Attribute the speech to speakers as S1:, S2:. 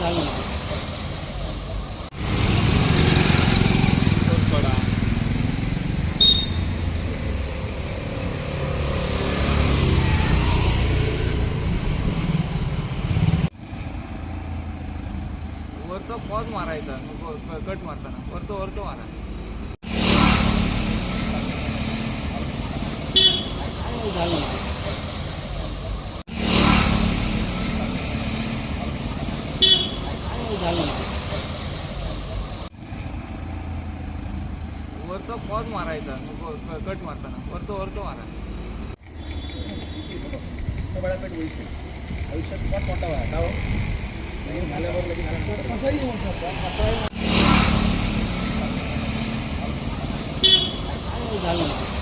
S1: वरचा पॉज मारायचा कट मारताना वरतो वरतो मारा
S2: झालं झालं
S1: वरचा पॉज मारायचा कट मारताना. वरतो वरतो मारा.
S3: बऱ्यापैकी वैसे आयुष्यात फार मोठा व्हा का हो. झाल्यावर
S2: कसंही शकतं. झालं?